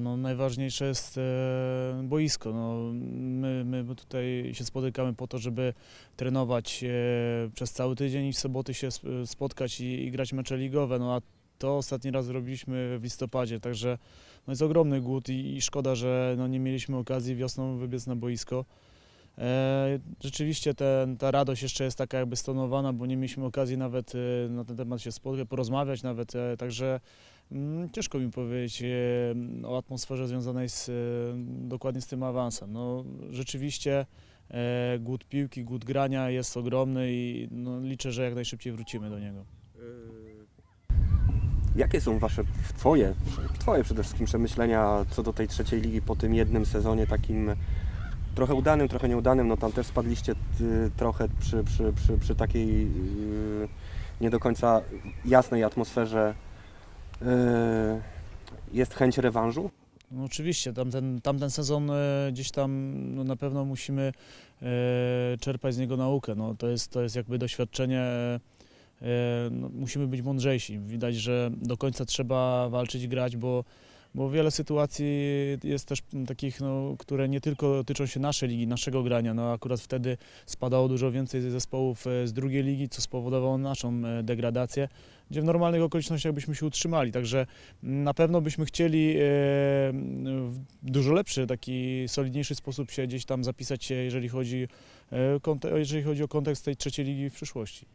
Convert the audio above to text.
No, najważniejsze jest e, boisko. No, my, my tutaj się spotykamy po to, żeby trenować e, przez cały tydzień i w soboty się sp- spotkać i, i grać mecze ligowe. No, a to ostatni raz zrobiliśmy w listopadzie, także no, jest ogromny głód i, i szkoda, że no, nie mieliśmy okazji wiosną wybiec na boisko. E, rzeczywiście ten, ta radość jeszcze jest taka jakby stonowana, bo nie mieliśmy okazji nawet e, na ten temat się spotkać, porozmawiać nawet, e, także mm, ciężko mi powiedzieć o atmosferze związanej z, dokładnie z tym awansem. No, rzeczywiście głód piłki, głód grania jest ogromny i no, liczę, że jak najszybciej wrócimy do niego. Jakie są wasze, twoje, twoje przede wszystkim przemyślenia co do tej trzeciej ligi po tym jednym sezonie takim trochę udanym, trochę nieudanym, no tam też spadliście y, trochę przy, przy, przy, przy takiej y, nie do końca jasnej atmosferze. Y, jest chęć rewanżu? No oczywiście, tamten, tamten sezon e, gdzieś tam no na pewno musimy e, czerpać z niego naukę. No, to, jest, to jest jakby doświadczenie, no, musimy być mądrzejsi. Widać, że do końca trzeba walczyć grać, bo, bo wiele sytuacji jest też takich, no, które nie tylko tyczą się naszej ligi, naszego grania. No, akurat wtedy spadało dużo więcej zespołów e, z drugiej ligi, co spowodowało naszą e, degradację gdzie w normalnych okolicznościach byśmy się utrzymali. Także na pewno byśmy chcieli e, w dużo lepszy, taki solidniejszy sposób się gdzieś tam zapisać jeżeli chodzi, jeżeli chodzi o kontekst tej trzeciej ligi w przyszłości.